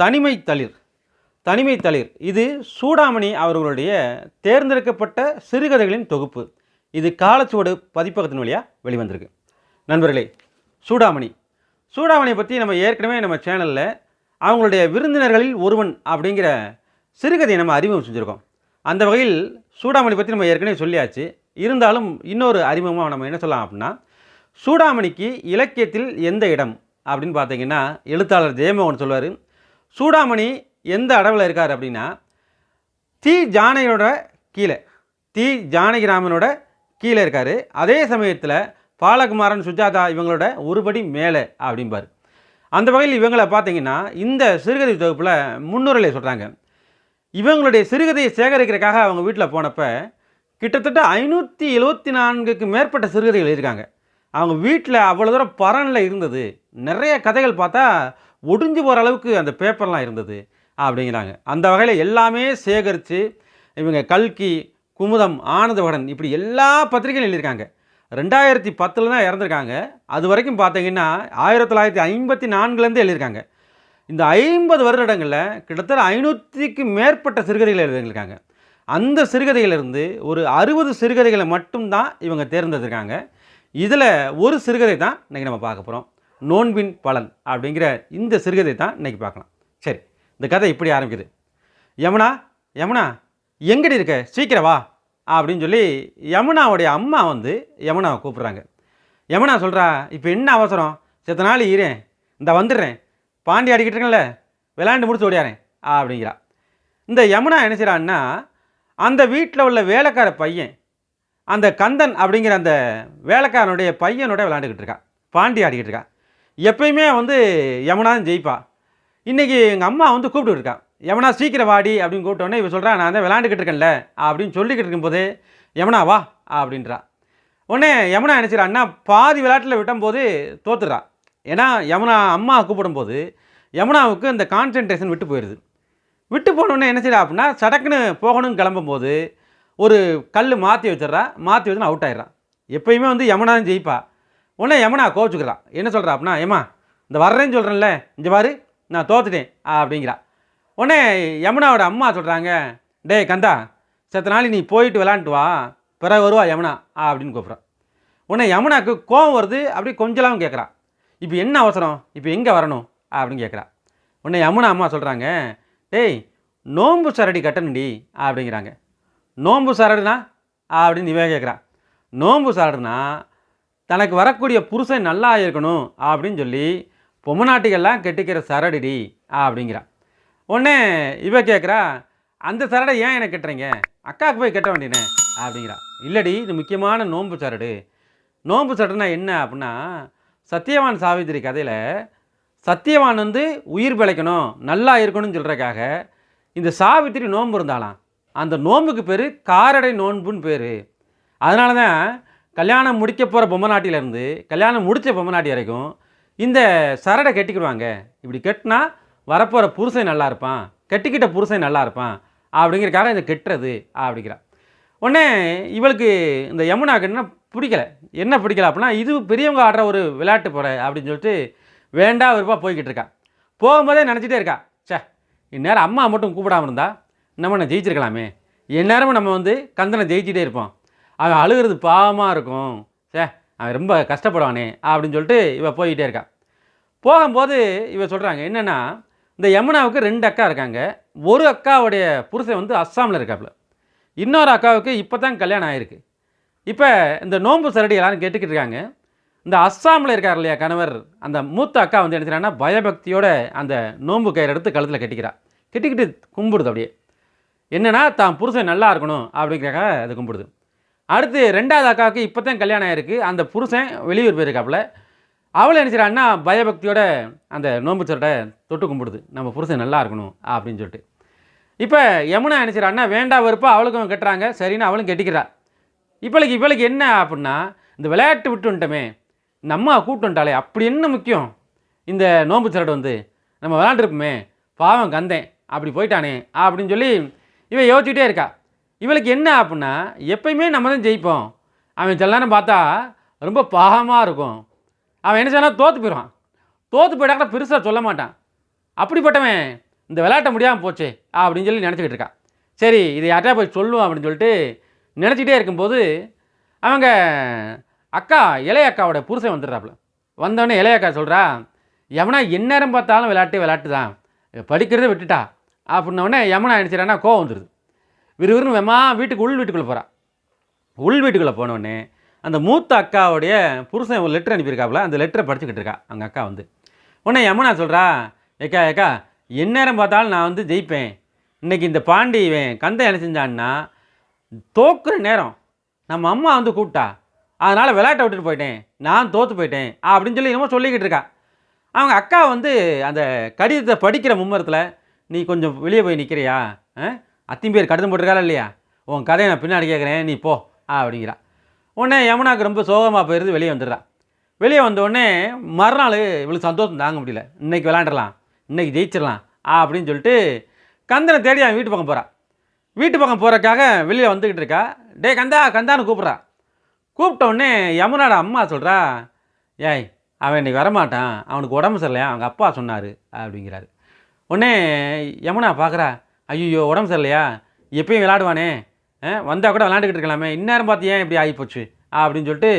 தனிமை தளிர். தனிமை தளிர். இது சூடாமணி அவர்களுடைய தேர்ந்தெடுக்கப்பட்ட சிறுகதைகளின் தொகுப்பு. இது காலச்சுவடு பதிப்பகத்தின் வழியாக வெளிவந்திருக்கு. நண்பர்களே சூடாமணி. சூடாமணியை பற்றி நம்ம ஏற்கனவே நம்ம சேனலில் அவங்களுடைய விருந்தினர்களில் ஒருவன் அப்படிங்கிற சிறுகதையை நம்ம அறிமுகம் செஞ்சுருக்கோம். அந்த வகையில் சூடாமணி பற்றி நம்ம ஏற்கனவே சொல்லியாச்சு. இருந்தாலும் இன்னொரு அறிமுகமாக நம்ம என்ன சொல்லலாம் அப்படின்னா சூடாமணிக்கு இலக்கியத்தில் எந்த இடம் அப்படின்னு பார்த்தீங்கன்னா எழுத்தாளர் ஜெயமோகன் சொல்வார். சூடாமணி எந்த அடவில் இருக்கார் அப்படின்னா தி ஜானகியோட கீழே தி ஜானகிராமனோட கீழே இருக்கார். அதே சமயத்தில் பாலகுமாரன் சுஜாதா இவங்களோட ஒருபடி மேலே அப்படிம்பார். அந்த வகையில் இவங்களை பார்த்தீங்கன்னா இந்த சிறுகதை தொகுப்பில் முன்னுரையில் சொல்கிறாங்க இவங்களுடைய சிறுகதையை சேகரிக்கிறதுக்காக அவங்க வீட்டில் போனப்போ கிட்டத்தட்ட ஐநூற்றி எழுபத்தி நான்குக்கு மேற்பட்ட சிறுகதைகள் எழுதியிருக்காங்க. அவங்க வீட்டில் அவ்வளோ தூரம் பரனில் இருந்தது. நிறைய கதைகள் பார்த்தா ஒடிஞ்சு போகிற அளவுக்கு அந்த பேப்பர்லாம் இருந்தது அப்படிங்கிறாங்க. அந்த வகையில் எல்லாமே சேகரித்து இவங்க கல்கி குமுதம் ஆனந்தவடன் இப்படி எல்லா பத்திரிகையும் எழுதியிருக்காங்க. ரெண்டாயிரத்தி பத்தில் தான் இறந்துருக்காங்க. அது வரைக்கும் பார்த்தீங்கன்னா ஆயிரத்தி தொள்ளாயிரத்தி ஐம்பத்தி நான்குலேருந்து எழுதியிருக்காங்க. இந்த ஐம்பது வருடங்களில் கிட்டத்தட்ட ஐநூற்றிக்கு மேற்பட்ட சிறுகதைகள் எழுதியிருக்காங்க அந்த சிறுகதைகளிலிருந்து ஒரு அறுபது சிறுகதைகளை மட்டும்தான் இவங்க தேர்ந்தெடுத்திருக்காங்க. இதில் ஒரு சிறுகதை தான் இன்றைக்கி நம்ம பார்க்க போகிறோம் நோன்பின் பலன் அப்படிங்கிற இந்த சிறுகதை தான் இன்றைக்கி பார்க்கலாம். சரி இந்த கதை இப்படி ஆரம்பிக்குது. யமுனா யமுனா எங்கடி இருக்க? சீக்கிரம் வா அப்படின்னு சொல்லி யமுனாவுடைய அம்மா வந்து யமுனாவை கூப்பிட்றாங்க. யமுனா சொல்கிறா இப்போ என்ன அவசரம்? செத்த நாள் ஈரேன் இந்த வந்துடுறேன். பாண்டி ஆடிக்கிட்டு இருக்கேன்ல. விளாண்டு முடிச்சு ஓடியாரேன். அப்படிங்கிறா. இந்த யமுனா என்ன செய்கிறான்னா அந்த வீட்டில் உள்ள வேலைக்கார பையன் அந்த கந்தன் அப்படிங்கிற அந்த வேலைக்காரனுடைய பையனோட விளாண்டுக்கிட்டு இருக்கான் பாண்டி ஆடிக்கிட்டு இருக்கான் எப்பயுமே வந்து யமுனா ஜெயிப்பா. இன்றைக்கி எங்கள் அம்மா வந்து கூப்பிட்டு இருக்கா. யமுனா சீக்கிரம் வாடி அப்படின்னு கூப்பிட்டோன்னே இவன் சொல்கிறா நான் தான் விளாண்டுக்கிட்டு இருக்கேன்ல அப்படின்னு சொல்லிக்கிட்டு இருக்கும்போது யமுனா வா அப்படின்றா. உடனே யமுனா நினச்சிடான்னா பாதி விளையாட்டில் விட்டும்போது தோத்துறா. ஏன்னா யமுனா அம்மா கூப்பிடும்போது யமுனாவுக்கு அந்த கான்சென்ட்ரேஷன் விட்டு போயிடுது விட்டு போனோடனே என்ன செய்யறா அப்படின்னா சடக்குன்னு போகணும்னு கிளம்பும்போது ஒரு கல் மாற்றி வச்சிட்றா. மாற்றி வச்சுன்னு அவுட் ஆயிடுறான் எப்பயுமே வந்து யமுனா ஜெயிப்பா. உடனே யமுனா கோச்சுக்கிறா என்ன சொல்கிறா அப்படின்னா ஏமா இந்த வர்றேன்னு சொல்கிறேன்ல இங்கே பாரு நான் தோத்துட்டேன் அப்படிங்கிறா. உடனே யமுனாவோட அம்மா சொல்கிறாங்க டேய் கந்தா செத்த நாள் நீ போயிட்டு விளாண்டுட்டு வா பிறகு வருவா யமுனா அப்படின்னு கூப்பிட்றான் உடனே யமுனாக்கு கோவம் வருது அப்படி கொஞ்சலாவும் கேட்குறான் இப்போ என்ன அவசரம்? இப்போ எங்கே வரணும்? அப்படின்னு கேட்குறா உடனே யமுனா அம்மா சொல்கிறாங்க டேய் நோம்பு சரடி கட்டணுடி அப்படிங்கிறாங்க. நோம்பு சரடுனா? அப்படின்னு இவன் கேட்குறா நோம்பு சரடுனா தனக்கு வரக்கூடிய புருஷன் நல்லா இருக்கணும் அப்படின்னு சொல்லி பொம்மநாட்டிகள்லாம் கெட்டிக்கிற சரடிடி அப்படிங்கிறா. உடனே இவ கேட்குறா அந்த சரடை ஏன் எனக்கு கட்டுறீங்க? அக்காவுக்கு போய் கட்ட வேண்டியனே அப்படிங்கிறா. இல்லடி இது முக்கியமான நோன்பு சரடு. நோன்பு சரடுனா என்ன அப்படின்னா சத்தியவான் சாவித்திரி கதையில் சத்தியவான் வந்து உயிர் பிழைக்கணும் நல்லா இருக்கணும்னு சொல்கிறக்காக இந்த சாவித்திரி நோன்பு இருந்தாலாம் அந்த நோன்புக்கு பேர் காரடை நோன்புன்னு பேர். அதனால தான் கல்யாணம் முடிக்க போகிற பொம்மநாட்டிலேருந்து கல்யாணம் முடித்த பொம்மநாட்டி வரைக்கும் இந்த சரடை கட்டிக்கிடுவாங்க. இப்படி கட்டினா வரப்போகிற புருஷன் நல்லா இருப்பான் கட்டிக்கிட்ட புருஷன் நல்லா இருப்பான் அப்படிங்கிறக்காக இதை கெட்டுறது அப்படிங்கிறா. உடனே இவளுக்கு இந்த யமுனாக்கு என்ன பிடிக்கல. என்ன பிடிக்கல அப்படின்னா இது பெரியவங்க ஆடுற ஒரு விளையாட்டு போகிற அப்படின்னு சொல்லிட்டு வேண்டா விருப்பா போய்கிட்டு இருக்கா. போகும்போதே நினச்சிட்டே இருக்கா. ச்சே இந்நேரம் அம்மா மட்டும் கூப்பிடாம இருந்தால் நம்ம என்ன ஜெயிச்சிருக்கலாமே. எந்நேரமும் நம்ம வந்து கந்தனை ஜெயிச்சிட்டே இருப்போம். அவன் அழுகிறது பாவமாக இருக்கும். சே அவன் ரொம்ப கஷ்டப்படுவானே அப்படின்னு சொல்லிட்டு இவள் போய்கிட்டே இருக்கா. போகும்போது இவ சொல்கிறாங்க என்னென்னா இந்த யமுனாவுக்கு ரெண்டு அக்கா இருக்காங்க. ஒரு அக்காவுடைய புருஷன் வந்து அஸ்ஸாமில் இருக்காப்புல. இன்னொரு அக்காவுக்கு இப்போ தான் கல்யாணம் ஆயிருக்கு. இப்போ இந்த நோன்பு சரடி எல்லாரும் கேட்டுக்கிட்டு இருக்காங்க. இந்த அஸ்ஸாமில் இருக்கார் இல்லையா கணவர் அந்த மூத்த அக்கா வந்து என்ன பயபக்தியோட அந்த நோன்பு கயிறு எடுத்து கழுத்தில் கட்டிக்கிறா. கட்டிக்கிட்டு கும்பிடுது அப்படியே. என்னென்னா தான் புருஷன் நல்லா இருக்கணும் அப்படிங்கிறக்காக அது கும்பிடுது. அடுத்து ரெண்டாவது அக்காவுக்கு இப்போ தான் கல்யாணம் ஆயிருக்கு. அந்த புருஷன் வெளியூர் போயிருக்காப்புல. அவளை என்ன பயபக்தியோட அந்த நோன்பு சரட்டை தொட்டு கும்பிடுது. நம்ம புருஷன் நல்லா இருக்கணும் அப்படின்னு சொல்லிட்டு. இப்போ யமுனா என்ன வேண்டாம் வேண்டா வெறுப்பா அவளுக்கும் கட்டுறாங்க. சரின்னு அவளும் கெட்டிக்கிறா. இப்பளுக்கு இவளுக்கு என்ன அப்படின்னா இந்த விளையாட்டு விட்டு வந்துட்டோமே இந்த அம்மா வந்துட்டாலே அப்படி என்ன முக்கியம்? இந்த நோன்பு சரடு வந்து நம்ம விளாண்டுருப்போமே பாவம் கந்தேன் அப்படி போயிட்டானே அப்படின்னு சொல்லி இவன் யோசிச்சுட்டே இருக்கா. இவளுக்கு என்ன அப்படின்னா எப்பயுமே நம்ம தான் ஜெயிப்போம். அவன் சில நேரம் பார்த்தா ரொம்ப பாகமாக இருக்கும். அவன் என்ன செய்யலாம் தோற்று போயிடுவான். தோற்று போயிடாக்கா பெருசாக சொல்ல மாட்டான். அப்படிப்பட்டவன் இந்த விளையாட்ட முடியாமல் போச்சே அப்படின்னு சொல்லி நினச்சிக்கிட்டு இருக்கான். சரி இதை யார்ட்டா போய் சொல்லுவோம் அப்படின்னு சொல்லிட்டு நினச்சிக்கிட்டே இருக்கும்போது அவங்க அக்கா இளைய அக்காவோட புருஷன் வந்துடுறாப்புல. வந்தோடனே இளைய அக்கா சொல்கிறா எவனா எந்நேரம் பார்த்தாலும் விளையாட்டு விளையாட்டு தான் படிக்கிறத விட்டுட்டா. அப்படின்னோடனே யமுனா நினச்சிடான்னா கோவம் வந்துடுது விறுவிறுன்னு வெமா வீட்டுக்கு உள் வீட்டுக்குள்ளே போகிறா உள் வீட்டுக்குள்ளே போனோடனே அந்த மூத்த அக்காவுடைய புருஷன் ஒரு லெட்டர் அனுப்பியிருக்காப்புல அந்த லெட்டரை படிச்சுக்கிட்டு இருக்கா. அவங்க அக்கா வந்து. உடனே யமுனா சொல்கிறா ஏக்கா ஏக்கா எந்நேரம் பார்த்தாலும் நான் வந்து ஜெயிப்பேன். இன்னைக்கு இந்த பாண்டியவன் கந்தை என்ன செஞ்சான்னா தோக்குற நேரம். நம்ம அம்மா வந்து கூப்பிட்டா அதனால் விளையாட்டை விட்டுட்டு போயிட்டேன். நான் தோற்று போயிட்டேன். அப்படின்னு சொல்லி என்னமோ சொல்லிக்கிட்டு இருக்கா. அவங்க அக்கா வந்து அந்த கடிதத்தை படிக்கிற மும்மரத்தில் நீ கொஞ்சம் வெளியே போய் நிற்கிறியா அத்தின் பேர் கடிதம் போட்டிருக்காரு இல்லையா? உன் கதையை நான் பின்னாடி கேட்குறேன் நீ போ அப்படிங்கிறா. உடனே யமுனாக்கு ரொம்ப சோகமாக போயிருந்து வெளியே வந்துடுறா. வெளியே வந்த உடனே மறுநாள் இவளுக்கு சந்தோஷம் தாங்க முடியல. இன்றைக்கி விளாண்டுடலாம் இன்றைக்கி ஜெயிச்சிடலாம் அப்படின்னு சொல்லிட்டு கந்தனை தேடி அவன் வீட்டு பக்கம் போகிறான் வீட்டு பக்கம் போகிறக்காக வெளியே வந்துக்கிட்டு இருக்கா. டேய் கந்தா கந்தான்னு கூப்பிட்றா. கூப்பிட்ட உடனே யமுனாட அம்மா சொல்கிறா ஏய் அவன் இன்றைக்கி வரமாட்டான். அவனுக்கு உடம்பு சரியில்லையா? அவங்க அப்பா சொன்னார் அப்படிங்கிறாரு. உடனே யமுனா பார்க்குறா ஐயோ உடம்பு சரியில்லையா? எப்பயும் விளாடுவானே வந்தால் கூட விளாண்டுக்கிட்டு இருக்கலாமே. இந்நேரம் பார்த்து ஏன் இப்படி ஆகிப்போச்சு? அப்படின்னு சொல்லிட்டு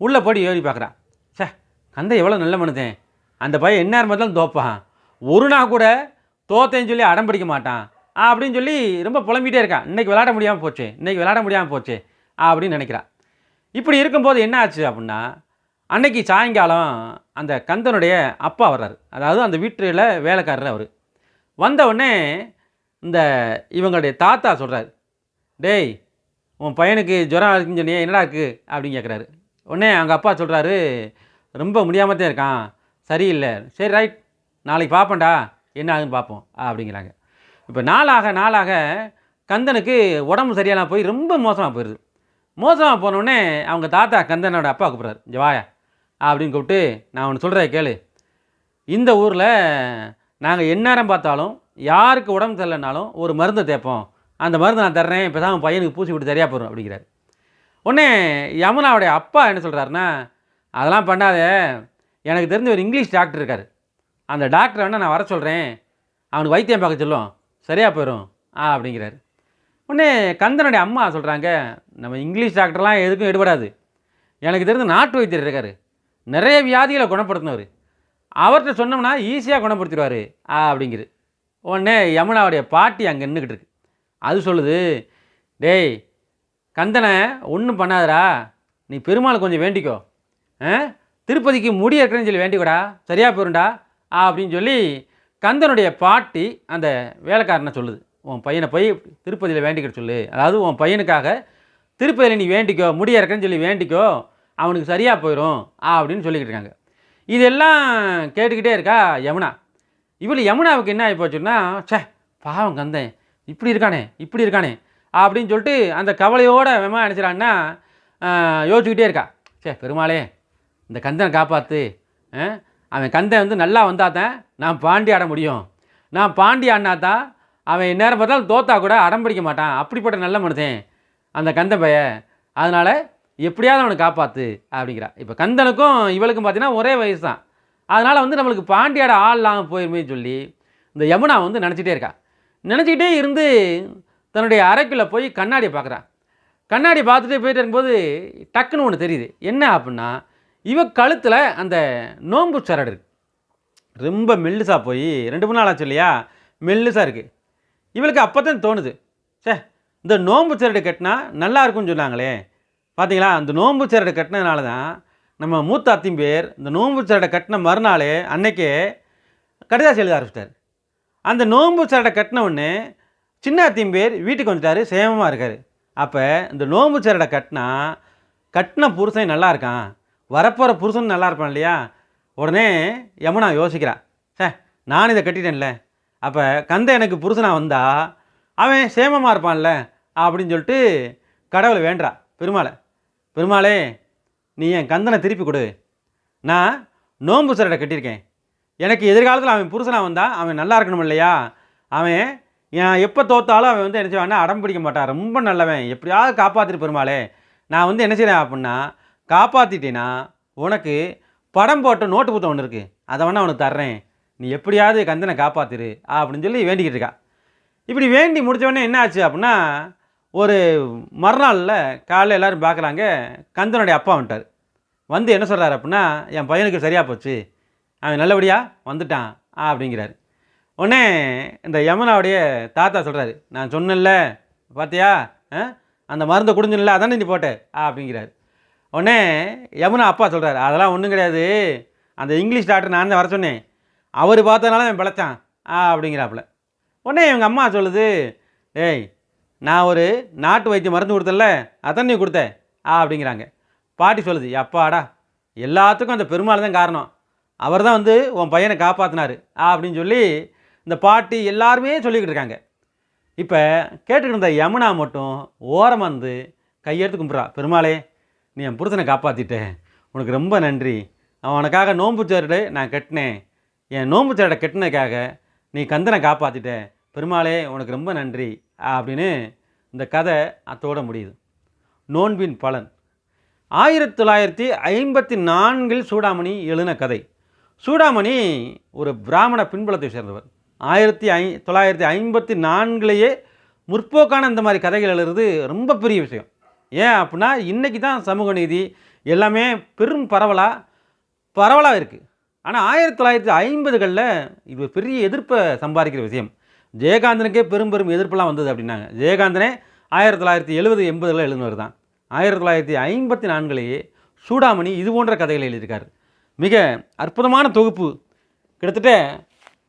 உள்ளே போடி ஏறி பார்க்குறான் ச்சே கந்தை எவ்வளோ நல்ல மனுதேன் அந்த பையன் எந்நேரம் பார்த்தாலும் தோப்பான். ஒரு நாள் கூட தோத்தேன்னு சொல்லி அடம் பிடிக்க மாட்டான். அப்படின்னு சொல்லி ரொம்ப புலம்பிகிட்டே இருக்கான் இன்னைக்கு விளாட முடியாமல் போச்சு. இன்றைக்கி விளாட முடியாமல் போச்சு. அப்படின்னு நினைக்கிறான் இப்படி இருக்கும்போது என்ன ஆச்சு அப்படின்னா அன்னைக்கு சாயங்காலம் அந்த கந்தனுடைய அப்பா வர்றாரு. அதாவது அந்த வீட்டில் வேலைக்காரர் அவர். வந்த உடனே இந்த இவங்களுடைய தாத்தா சொல்கிறாரு டேய் உன் பையனுக்கு ஜுரம் இருக்குன்னு சொன்னியே என்னடா இருக்குது அப்படின்னு கேட்குறாரு உடனே அவங்க அப்பா சொல்கிறாரு ரொம்ப முடியாமல் தான் இருக்கான் சரியில்லை. சரி ரைட் நாளைக்கு பார்ப்பேன்டா என்ன ஆகுதுன்னு பார்ப்போம் அப்படிங்கிறாங்க. இப்போ நாளாக நாளாக கந்தனுக்கு உடம்பு சரியெல்லாம் போய் ரொம்ப மோசமாக போயிடுது மோசமாக போனோடனே அவங்க தாத்தா கந்தனோட அப்பா கூப்பிட்றாரு இங்கே வாயா அப்படின்னு கூப்பிட்டு நான் ஒன்று சொல்கிறேன் கேளு. இந்த ஊரில் நாங்கள் எந்நேரம் பார்த்தாலும் யாருக்கு உடம்பு தெரிலனாலும் ஒரு மருந்தை தேய்ப்போம். அந்த மருந்து நான் தர்றேன். இப்போ தான் பையனுக்கு பூசி விட்டு சரியாக போகிறோம் அப்படிங்கிறாரு. உடனே யமுனாவுடைய அப்பா என்ன சொல்கிறாருன்னா அதெல்லாம் பண்ணாத. எனக்கு தெரிஞ்ச ஒரு இங்கிலீஷ் டாக்டர் இருக்கார். அந்த டாக்டரை வேணால் நான் வர சொல்கிறேன் அவனுக்கு வைத்தியம் பார்க்க சொல்லும். சரியாக போயிடும். ஆ அப்படிங்கிறாரு. உடனே கந்தனுடைய அம்மா சொல்கிறாங்க நம்ம இங்கிலீஷ் டாக்டர்லாம் எதுக்கும் எடுபடாது எனக்கு தெரிஞ்ச நாட்டு வைத்தியர் இருக்கார். நிறைய வியாதிகளை குணப்படுத்தினவர். அவர்கிட்ட சொன்னோம்னா ஈஸியாக குணப்படுத்திடுவார். ஆ அப்படிங்கிறது உடனே யமுனாவுடைய பாட்டி அங்கே நின்றுக்கிட்டு இருக்கு. அது சொல்லுது டேய் கந்தனை ஒன்றும் பண்ணாதடா. நீ பெருமாள் கொஞ்சம் வேண்டிக்கோ. ஆ? திருப்பதிக்கு முடி சொல்லி வேண்டிக்கோடா. சரியாக போயிருண்டா அப்படின்னு சொல்லி கந்தனுடைய பாட்டி அந்த வேலைக்காரனை சொல்லுது. உன் பையனை போய் திருப்பதியில் வேண்டிக்கிற சொல்லு. அதாவது உன் பையனுக்காக திருப்பதியில் நீ வேண்டிக்கோ முடி சொல்லி வேண்டிக்கோ. அவனுக்கு சரியாக போயிடும் ஆ அப்படின்னு சொல்லிக்கிட்டு இருக்காங்க. இதெல்லாம் கேட்டுக்கிட்டே இருக்கா யமுனா. இவள் யமுனாவுக்கு என்ன ஆகி போச்சுன்னா பாவம் கந்தேன் இப்படி இருக்கானே இப்படி இருக்கானே அப்படின்னு சொல்லிட்டு அந்த கவலையோட வெமா நினச்சிடான்னா யோசிச்சுக்கிட்டே இருக்கா. சே பெருமாளே இந்த கந்தனை காப்பாற்று அவன் கந்தன் வந்து நல்லா வந்தால் தான் நான் பாண்டி ஆட முடியும். நான் பாண்டி ஆடினா தான் அவன் நேரம் பார்த்தாலும் தோத்தா கூட அடம் பிடிக்க மாட்டான். அப்படிப்பட்ட நல்ல மனுஷன் அந்த கந்த பைய. அதனால் எப்படியாவது அவனை காப்பாற்று அப்படிங்கிறா. இப்போ கந்தனுக்கும் இவளுக்கும் பார்த்தீங்கன்னா ஒரே வயசு தான் அதனால் வந்து நம்மளுக்கு பாண்டியாட ஆள் இல்லாமல் போயிருமே சொல்லி இந்த யமுனா வந்து நினச்சிட்டே இருக்கா. நினச்சிக்கிட்டே இருந்து தன்னுடைய அறைக்குள்ளே போய் கண்ணாடியை பார்க்குறா கண்ணாடி பார்த்துட்டு போயிட்டு இருக்கும்போது டக்குன்னு ஒன்று தெரியுது. என்ன அப்படின்னா இவ கழுத்தில் அந்த நோம்பு சரடு இருக்குது ரொம்ப மெல்லுசாக போய் ரெண்டு மூணு நாள் ஆச்சு இல்லையா? மெல்லுசாக இருக்குது இவளுக்கு அப்போ தான் தோணுது. சே இந்த நோன்பு சரடு கட்டினா நல்லா இருக்கும்னு சொன்னாங்களே. பார்த்தீங்களா அந்த நோன்பு சரடு கட்டினதுனால தான் நம்ம மூத்த அத்தின் பேர் இந்த நோன்பு சரடை கட்டின மறுநாளே அன்னைக்கே கடிதாசி எழுத ஆரம்பிச்சிட்டார். அந்த நோன்பு சரடை கட்டின உடனே சின்ன அத்தியும் பேர் வீட்டுக்கு வந்துட்டார் சேமமாக இருக்கார். அப்போ இந்த நோன்பு சரடை கட்டினா கட்டின புருஷன் நல்லா இருக்கான் வரப்போகிற புருஷன் நல்லா இருப்பான் இல்லையா? உடனே யமுனா யோசிக்கிறான் சே நான் இதை கட்டிட்டேன்ல. அப்போ கந்த எனக்கு புருஷனாக வந்தால் அவன் சேமமாக இருப்பான்ல அப்படின்னு சொல்லிட்டு கடவுளை வேண்டுறா பெருமாளை. பெருமாளே நீ என் கந்தனை திருப்பி கொடு. நான் நோன்பு சரடை கட்டியிருக்கேன். எனக்கு எதிர்காலத்தில் அவன் புருஷனாக வந்தால் அவன் நல்லா இருக்கணும் இல்லையா? அவன் என் எப்போ தோத்தாலும் அவன் வந்து என்ன செய்வான்னா அடம் பிடிக்க மாட்டான். ரொம்ப நல்லவன். எப்படியாவது காப்பாற்றிட்டு பெருமாளே. நான் வந்து என்ன செய்கிறேன் அப்படின்னா காப்பாற்றிட்டேன்னா உனக்கு படம் போட்ட நோட்டு புத்தகம் ஒன்று இருக்குது அதை வேணால் அவனுக்கு தர்றேன். நீ எப்படியாவது கந்தனை காப்பாத்திரு அப்படின்னு சொல்லி வேண்டிக்கிட்டு இருக்கா. இப்படி வேண்டி முடித்தவொடனே என்ன ஆச்சு அப்படின்னா ஒரு மறுநாளில் காலையில் எல்லோரும் பார்க்குறாங்க கந்தனுடைய அப்பா வந்துட்டார். வந்து என்ன சொல்கிறாரு அப்படின்னா என் பையனுக்கு சரியாக போச்சு. அவன் நல்லபடியாக வந்துட்டான் அப்படிங்கிறாரு. உடனே இந்த யமுனாவுடைய தாத்தா சொல்கிறாரு நான் சொன்னேன்ல பார்த்தியா ஆ? அந்த மருந்தை குடிஞ்சல அதானே நீ போட்ட? அப்படிங்கிறாரு. உடனே யமுனா அப்பா சொல்கிறாரு அதெல்லாம் ஒன்றும் கிடையாது. அந்த இங்கிலீஷ் டாக்டர் நான் தான் வர சொன்னேன். அவர் பார்த்ததுனால அவன் பிழைச்சான் ஆ அப்படிங்கிறாப்புல. உடனே இவங்க அம்மா சொல்லுது ஏய் நான் ஒரு நாட்டு வைத்தியம் மருந்து கொடுத்தல அதான் நீ கொடுத்த ஆ அப்படிங்கிறாங்க. பாட்டி சொல்லுது அப்பாடா எல்லாத்துக்கும் அந்த பெருமாள் தான் காரணம். அவர் தான் வந்து உன் பையனை காப்பாற்றினார் ஆ அப்படின்னு சொல்லி இந்த பாட்டி எல்லாருமே சொல்லிக்கிட்டு இருக்காங்க. இப்போ கேட்டுக்கிட்டு இருந்த யமுனா மட்டும் ஓரமாக வந்து கையெடுத்து கும்பிட்றா பெருமாளே நீ என் புருஷனை காப்பாற்றிட்டேன் உனக்கு ரொம்ப நன்றி. அவன் உனக்காக நோன்பு சேரடு நான் கட்டினேன். என் நோன்பு சேரடை கட்டினதுக்காக நீ கந்தனை காப்பாற்றிட்ட பெருமாளே உனக்கு ரொம்ப நன்றி. அப்படின்னு இந்த கதை அத்தோட முடியுது. நோன்பின் பலன். ஆயிரத்தி தொள்ளாயிரத்தி ஐம்பத்தி நான்கில் சூடாமணி எழுதின கதை. சூடாமணி ஒரு பிராமண பின்புலத்தை சேர்ந்தவர். ஆயிரத்தி ஐ தொள்ளாயிரத்தி ஐம்பத்தி நான்கிலேயே முற்போக்கான இந்த மாதிரி கதைகள் எழுதுறது ரொம்ப பெரிய விஷயம். ஏன் அப்படின்னா இன்றைக்கி தான் சமூக நீதி எல்லாமே பெரும் பரவலாக பரவலாக இருக்குது ஆனால் ஆயிரத்தி தொள்ளாயிரத்தி ஐம்பதுகளில் இது பெரிய எதிர்ப்பை சம்பாதிக்கிற விஷயம். ஜெயகாந்தனுக்கே பெரும் பெரும் எதிர்ப்பெல்லாம் வந்தது அப்படின்னாங்க. ஜெயகாந்தனே ஆயிரத்தி தொள்ளாயிரத்தி எழுபது எண்பதில் எழுதினவர் தான் ஆயிரத்தி தொள்ளாயிரத்தி ஐம்பத்தி நான்குலேயே சூடாமணி இது போன்ற கதைகளை எழுதியிருக்கார். மிக அற்புதமான தொகுப்பு. கிட்டத்தட்ட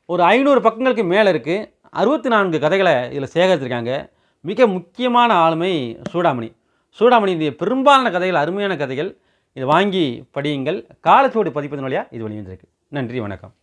ஒரு ஐநூறு பக்கங்களுக்கு மேலே இருக்குது அறுபத்தி நான்கு கதைகளை இதில் சேகரித்திருக்காங்க மிக முக்கியமான ஆளுமை சூடாமணி. சூடாமணியுடைய பெரும்பாலான கதைகள் அருமையான கதைகள். இதை வாங்கி படியுங்கள். காலச்சோடு பதிப்பதன் வழியாக இது வெளிவந்திருக்கு. நன்றி வணக்கம்.